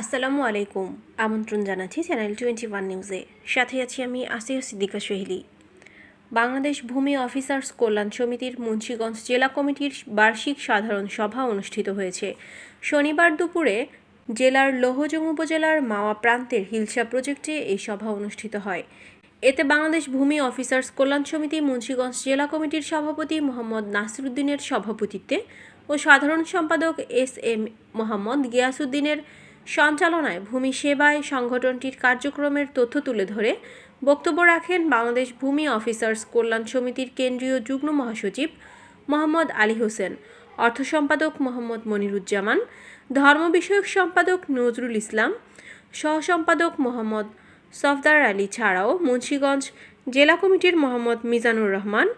আসসালামু আলাইকুম। আমন্ত্রণ জানাচ্ছি চ্যানেল টোয়েন্টি ওয়ান নিউজে সাথে আছি আমি আসিয়া সিদ্দিকা সোহেলি। বাংলাদেশ ভূমি অফিসার্স কল্যাণ সমিতির মুন্সীগঞ্জ জেলা কমিটির বার্ষিক সাধারণ সভা অনুষ্ঠিত হয়েছে। শনিবার দুপুরে জেলার লোহজং উপজেলার মাওয়া প্রান্তের হিলসা প্রজেক্টে এই সভা অনুষ্ঠিত হয়। এতে বাংলাদেশ ভূমি অফিসার্স কল্যাণ সমিতি মুন্সিগঞ্জ জেলা কমিটির সভাপতি মোহাম্মদ নাসিরুদ্দিনের সভাপতিত্বে ও সাধারণ সম্পাদক এস এম মোহাম্মদ গিয়াসুদ্দিনের সঞ্চালনায় ভূমি সেবায় সংগঠনটির কার্যক্রমের তথ্য তুলে ধরে বক্তব্য রাখেন বাংলাদেশ ভূমি অফিসার্স কল্যাণ সমিতির কেন্দ্রীয় যুগ্ম মহাসচিব মোহাম্মদ আলী হোসেন, অর্থ সম্পাদক মোহাম্মদ মনিরুজ্জামান, ধর্ম বিষয়ক সম্পাদক নজরুল ইসলাম, সহ সম্পাদক মোহাম্মদ সফদার আলী ছাড়াও মুন্সীগঞ্জ জেলা কমিটির মোহাম্মদ মিজানুর রহমান,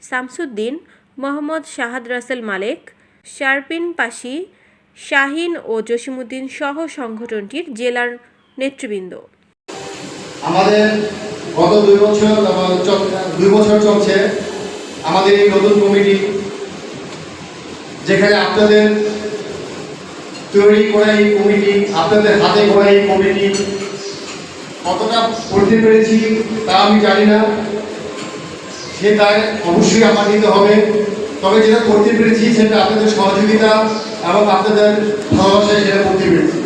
শামসুদ্দিন, মোহাম্মদ শাহাদ রাসেল মালেক, শারপিন পাশি শাহিন ও জসিমুদ্দিন সহ সংগঠনটির জেলার নেতৃবৃন্দ। আমাদের গত দুই বছর দুই বছর চলছে। আমাদের এই নতুন কমিটি যেখানে আপনাদের তৈরি করা এই কমিটি, আপনাদের হাতে করা এই কমিটি, কতটা করতে পেরেছি তা আমি জানি না। সে তাই অবশ্যই আমার নিতে হবে। তবে যেটা করতে পেরেছি সেটা আপনাদের সহযোগিতা এবং আপনাদের ভালোবাসায় সেটা করতে পেরেছি।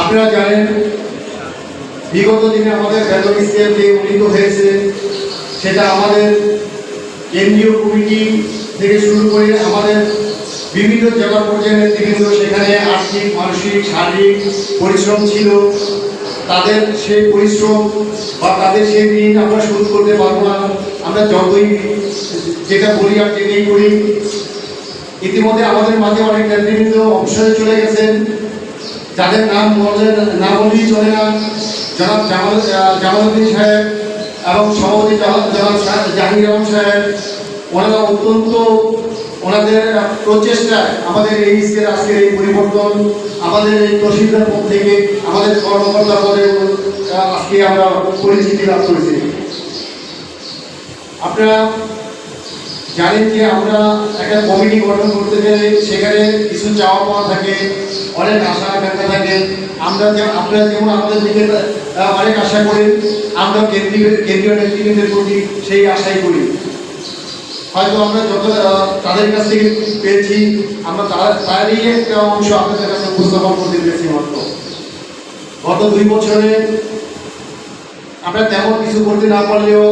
আপনারা জানেন, বিগত দিনে আমাদের বেতন যে উন্নীত হয়েছে, সেটা আমাদের কেন্দ্রীয় কমিটি থেকে শুরু করে আমাদের বিভিন্ন জেলা পর্যায়ে নেতৃবৃন্দ সেখানে আর্থিক, মানসিক, শারীরিক পরিশ্রম ছিল। তাদের সেই পরিশ্রম বা তাদের সেই ঋণ আমরা শোধ করতে পারব না। আমরা যতই যেটা বলি আর যেটাই করি ইতিমধ্যে আমাদের মাঝে অনেক নেতৃবৃন্দ অবসরে চলে গেছেন। যাদের নাম না বললেই চলে না। জনাব জামাল আহ, সাহেব এবং সভাপতি জনাব জাহাঙ্গীর রহমান সাহেব ওনারা অত্যন্ত ওনাদের প্রচেষ্টায় আমাদের এই স্কেল আজকের এই পরিবর্তন আমাদের এই তহসিলদার পদ থেকে আমাদের কর্মকর্তা পদে আজকে আমরা পরিচিতি লাভ করেছি। আপনারা জানেন যে আমরা একটা কমিটি গঠন করতে গেলে সেখানে কিছু চাওয়া পাওয়া থাকে, অনেক আশা আকাঙ্ক্ষা থাকে। আমরা যেমন আপনারা যেমন আমাদের দিকে অনেক আশা করেন আমরা কেন্দ্রীয় কেন্দ্রীয় নেতৃবৃন্দের প্রতি সেই আশাই করি। হয়তো আমরা যত তাদের কাছ থেকে পেয়েছি, আমরা তার তারই একটা অংশ আপনাদের কাছে উপস্থাপন করতে পেরেছি মাত্র। গত দুই বছরে আমরা তেমন কিছু করতে না পারলেও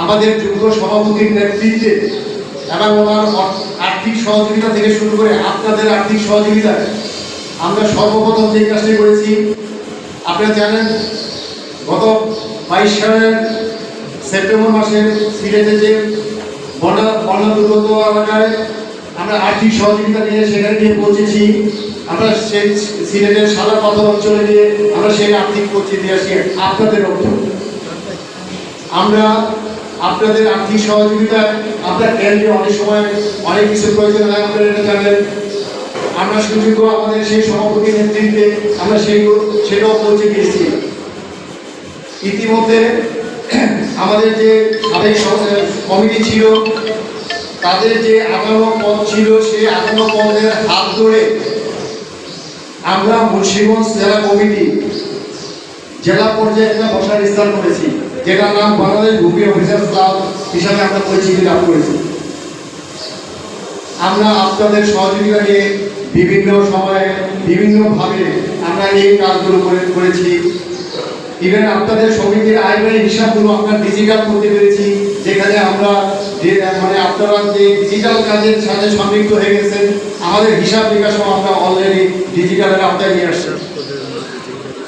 আমাদের যুগ্ম সভাপতির নেতৃত্বে এবং ওনার আর্থিক সহযোগিতা থেকে শুরু করে আপনাদের আর্থিক সহযোগিতায় আমরা সর্বপ্রথম যে কাজটি করেছি, আপনারা জানেন, গত বাইশ সালের সেপ্টেম্বর মাসে সিলেটে যে বন্যা বন্যা দুর্গত এলাকায় আমরা আর্থিক সহযোগিতা নিয়ে সেখানে গিয়ে পৌঁছেছি। আমরা সেই সিলেটের সাদা পাথর অঞ্চলে গিয়ে আমরা সেই আর্থিক পৌঁছে আসি, আপনাদের আমরা আপনাদের আর্থিক সহযোগিতায় আপনার কেন্দ্রে অনেক সময় অনেক কিছু প্রয়োজন হয় আপনারা এটা জানেন। আমরা সুযোগ আমাদের সেই সভাপতি নেতৃত্বে আমরা সেই সেটাও পৌঁছে দিয়েছি। ইতিমধ্যে আমাদের যে সাবেক কমিটি ছিল, তাদের যে আগানো পদ ছিল সেই আগানো পদের হাত ধরে আমরা মুন্সিগঞ্জ জেলা কমিটি, জেলা পর্যায়ে একটা বসার স্থান করেছি। যেটার নাম বাংলাদেশ ভূমি অফিসার ক্লাব হিসাবে আমরা পরিচিতি লাভ করেছি। আমরা আপনাদের সহযোগিতা নিয়ে বিভিন্ন সময়ে বিভিন্নভাবে আমরা এই কাজগুলো করেছি। ইভেন আপনাদের সমিতির ব্যয় হিসাবগুলো আমরা ডিজিটাল করতে পেরেছি, যেখানে আমরা মানে আপনারা যে ডিজিটাল কাজের সাথে সম্পৃক্ত হয়ে গেছেন, আমাদের হিসাব বিকাশও আমরা অলরেডি ডিজিটালের আওতায় নিয়ে আসছি।